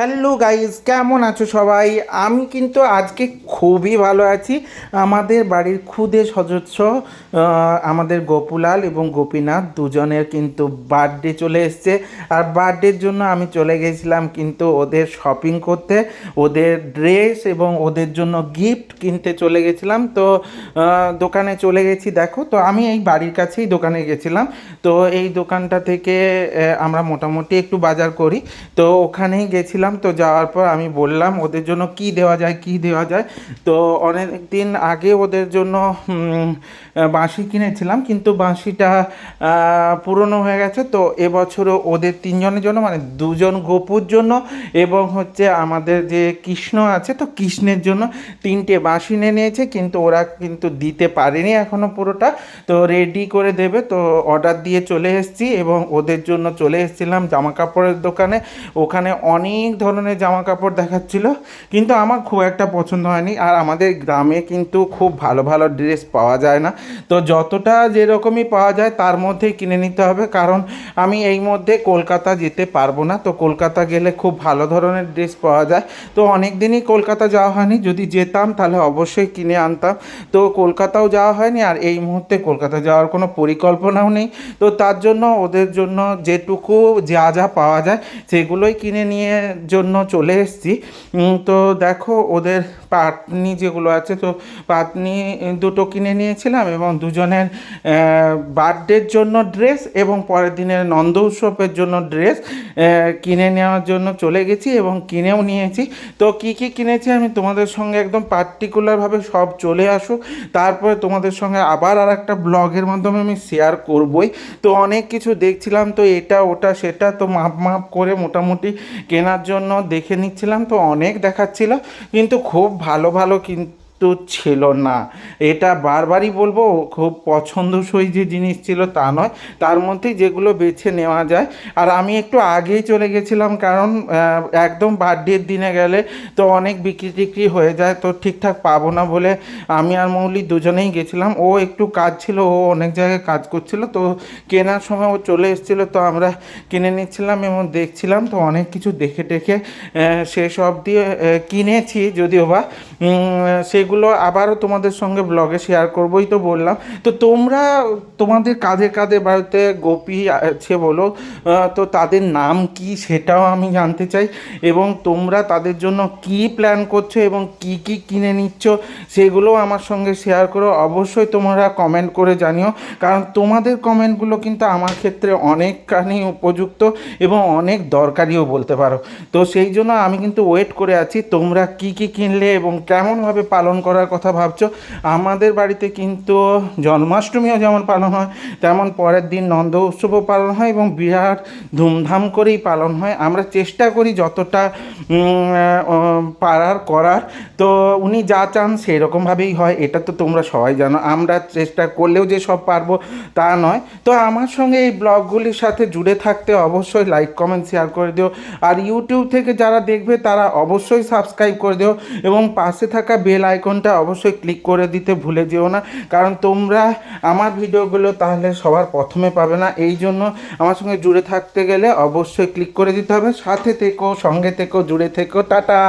Hello guys কেমন আছো সবাই? আমি কিন্তু আজকে খুবই ভালো আছি। আমাদের বাড়ির খুদে সদস্য আমাদের গোপুলাল এবং গোপীনাথ দুজনের কিন্তু বার্থডে চলে এসছে। আর বার্থডের জন্য আমি চলে গেছিলাম কিন্তু ওদের শপিং করতে। ওদের ড্রেস এবং ওদের জন্য গিফট কিনতে চলে গেছিলাম। তো দোকানে চলে গেছি, দেখো। তো আমি এই বাড়ির কাছেই দোকানে গেছিলাম। তো এই দোকানটা থেকে আমরা মোটামুটি একটু বাজার করি। তো ওখানেই গেছিলাম। তো যাওয়ার পর আমি বললাম, ওদের জন্য কি দেওয়া যায়, কি দেওয়া যায়? তো অনেক দিন আগে ওদের জন্য বাঁশি কিনেছিলাম, কিন্তু বাঁশিটা পুরনো হয়ে গেছে। তো এবছরও ওদের তিনজনের জন্য মানে দুজন গোপুর জন্য এবং হচ্ছে আমাদের যে কৃষ্ণ আছে, তো কৃষ্ণের জন্য তিনটে বাঁশি নিয়ে নিয়েছে, কিন্তু ওরা কিন্তু দিতে পারেনি এখনও পুরোটা। তো রেডি করে দেবে, তো অর্ডার দিয়ে চলে এসেছি এবং ওদের জন্য চলে এসেছিলাম জামা কাপড়ের দোকানে। ওখানে অনেক ধরনের জামা কাপড় দেখাচ্ছিল, কিন্তু আমার খুব একটা পছন্দ হয়নি। আর আমাদের গ্রামে কিন্তু খুব ভালো ভালো ড্রেস পাওয়া যায় না। তো যতটা যেরকমই পাওয়া যায় তার মধ্যেই কিনে নিতে হবে, কারণ আমি এই মধ্যে কলকাতা যেতে পারব না। তো কলকাতা গেলে খুব ভালো ধরনের ড্রেস পাওয়া যায়। তো অনেক দিনই কলকাতা যাওয়া হয়নি। যদি যেতাম তাহলে অবশ্যই কিনে আনতাম। তো কলকাতাও যাওয়া হয়নি, আর এই মুহূর্তে কলকাতা যাওয়ার কোনো পরিকল্পনাও নেই। তো তার জন্য, ওদের জন্য যেটুকু যা যা পাওয়া যায়, সেগুলোই কিনে নিয়ে জন্য চলে এসেছি। তো দেখো ওদের পাটনি যেগুলো আছে, তো পাটনি দুটো কিনে নিয়েছিলাম এবং দুজনের বার্থডের জন্য ড্রেস এবং পরের দিনের নন্দ উৎসবের জন্য ড্রেস কিনে নেওয়ার জন্য চলে গেছি এবং কিনেও নিয়েছি। তো কি কি কিনেছি আমি? তোমাদের সঙ্গে একদম পার্টিকুলারভাবে সব চলে আসুক। তারপরে তোমাদের সঙ্গে আবার আর একটা ব্লগের মাধ্যমে আমি শেয়ার করবই। তো অনেক কিছু দেখছিলাম, তো এটা, ওটা, সেটা, তো মাপ মাপ করে মোটামুটি কেনার জন্য দেখে নিচ্ছিলাম তো অনেক দেখাচ্ছিল। কিন্তু খুব ভালো ভালো কিন্তু ছিল না। এটা বারবারই বলব খুব পছন্দসই যে জিনিস ছিল তা নয়। তার মধ্যেই যেগুলো বেছে নেওয়া যায়। আর আমি একটু আগেই চলে গেছিলাম কারণ একদম বার্থডের দিনে গেলে তো অনেক বিক্রি টিক্রি হয়ে যায় তো ঠিকঠাক পাবো না বলে আমি আর মৌলি দুজনেই গেছিলাম। ও একটু কাজ ছিল ও অনেক জায়গায় কাজ করছিল তো কেনার সময় ও চলে এসেছিল তো আমরা কিনে নিচ্ছিলাম এবং দেখছিলাম তো অনেক কিছু দেখে টেখে সেসব দিয়ে কিনেছি যদিও বা। উম, সেগুলো আবারও তোমাদের সঙ্গে ব্লগে শেয়ার করবোই তো বললাম। তো তোমরা তোমাদের কাঁধে কাঁধে বাড়িতে গোপী আছে বলো তো তাদের নাম কি সেটাও আমি জানতে চাই এবং তোমরা তাদের জন্য কি প্ল্যান করছ এবং কি কি কিনে নিচ্ছ সেগুলোও আমার সঙ্গে শেয়ার করো। অবশ্যই তোমরা কমেন্ট করে জানিও, কারণ তোমাদের কমেন্টগুলো কিন্তু আমার ক্ষেত্রে অনেকখানি উপযুক্ত এবং অনেক দরকারিও বলতে পারো। তো সেই জন্য আমি কিন্তু ওয়েট করে আছি তোমরা কি কি কিনলে এবং কেমনভাবে পালন করার কথা ভাবছ। আমাদের বাড়িতে কিন্তু জন্মাষ্টমীও যেমন পালন হয়, তেমন পরের দিন নন্দ উৎসবও পালন হয় এবং বিরাট ধুমধাম করেই পালন হয়। আমরা চেষ্টা করি যতটা পারার করার। তো উনি যা চান সেই রকমভাবেই হয়, এটা তো তোমরা সবাই জানো। আমরা চেষ্টা করলেও যে সব পারব তা নয়। তো আমার সঙ্গে এই ব্লগগুলির সাথে জুড়ে থাকতে অবশ্যই লাইক কমেন্ট শেয়ার করে দিও। আর ইউটিউব থেকে যারা দেখবে তারা অবশ্যই সাবস্ক্রাইব করে দিও। এবং পাশে থাকা বেল আইকনটা অবশ্যই ক্লিক করে দিতে ভুলে যেও না। কারণ তোমরা আমার ভিডিওগুলো তাহলে সবার প্রথমে পাবে না। এই জন্য আমার সঙ্গে জুড়ে থাকতে গেলে অবশ্যই ক্লিক করে দিতে হবে। সাথে থেকো, সঙ্গে থেকো, জুড়ে থেকো। টাটা!